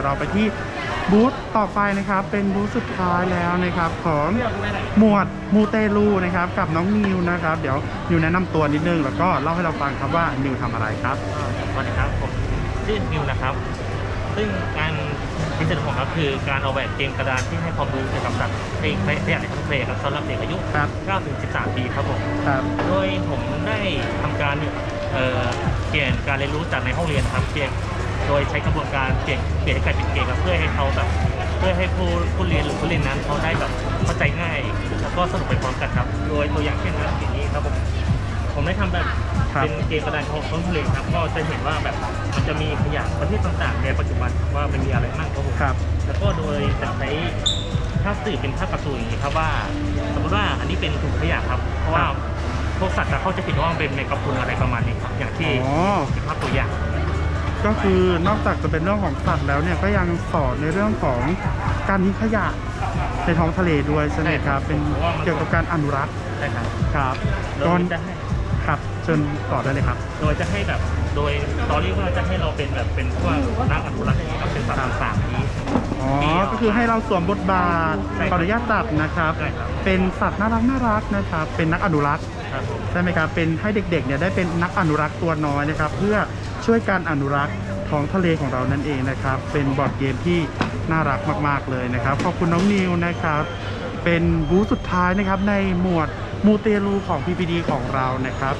ยวเราไปที่บูธต่อไปนะครับ เป็นบูธสุดท้ายแล้วนะครับ ของหมวดมูเตลูนะครับ กับน้องนิวนะครับ เดี๋ยวนิวแนะนำตัวนิดนึงแล้วก็เล่าให้เราฟังครับว่านิวทำอะไรครับสวัสดีครับผมชื่อนิวนะครับ ซึ่งการพิเศษของผมก็คือการออกแบบเกมกระดานที่ให้ความรู้เกี่ยวกับสัตว์ในในในในทั้งเพลงครับสำหรับเด็กอายุครับ9ถึง13 ปีครับผมครับโดยผมได้ทำการเอ่อเปลี่ยนการเรียนรู้จากในห้องเรียนครับเปลี่ยน โดยใช้กระบวนการเปลี่ยนเปลี่ยนให้กลายเป็นเกมครับเพื่อให้เขาแบบเพื่อให้ผู้ผู้เรียนหรือผู้เล่นนั้นเขาได้แบบเข้าใจง่าย แล้วก็สนุกไปพร้อมกันครับ โดยตัวอย่างเช่นนะครับอย่างนี้ครับผมผมได้ทำแบบครับ เป็นเกมกระดานของท้องทะเลครับก็จะเห็นว่าแบบมันจะมีขยะประเภทต่างๆในปัจจุบันว่ามันมีอะไรบ้างครับผม ครับ แล้วก็โดยจะใช้ภาพสื่อเป็นภาพการ์ตูนอย่างนี้ครับว่าสมมติว่าอันนี้เป็นถุงขยะครับ เพราะว่าพวกสัตว์จะเข้าใจผิดว่ามันเป็นแมงกะพรุนอะไรประมาณนี้ครับอย่างที่อ๋อ เป็นภาพตัวอย่าง ก็คือนอกจากจะเป็นเรื่องของสัตว์แล้วเนี่ยก็ยังสอนในเรื่องของการทิ้งขยะในท้องทะเลด้วยใช่ไหมครับ เป็นเกี่ยวกับการอนุรักษ์ใช่ครับครับโดก่อยนจะให้ครับเชิญต่อได้เลยครับ โดยจะให้แบบโดยตอนนี้ว่าจะให้เราเป็นแบบเป็นพวกนักอนุรักษ์อย่างนี้ครับเป็นสัตว์ต่างๆนี้อ๋อก็ คือให้เราสวมบทบาทใช่ครับขออนุญาตตัดนะครับ ใช่ครับ เป็นสัตว์น่ารักน่ารักนะครับ เป็นนักอนุรักษ์ครับผมใช่ไหมครับ เป็นให้เด็กๆเนี่ยได้เป็นนักอนุรักษ์ตัวน้อยนะครับ เพื่อช่วยการอนุรักษ์ท้องทะเลของเรานั่นเองนะครับ เป็นบอร์ดเกมที่น่ารักมาก ๆเลยนะครับ ขอบคุณน้องนิวนะครับ เป็นบูธสุดท้ายนะครับในหมวดมูเตลูของ PPD ของเรานะครับ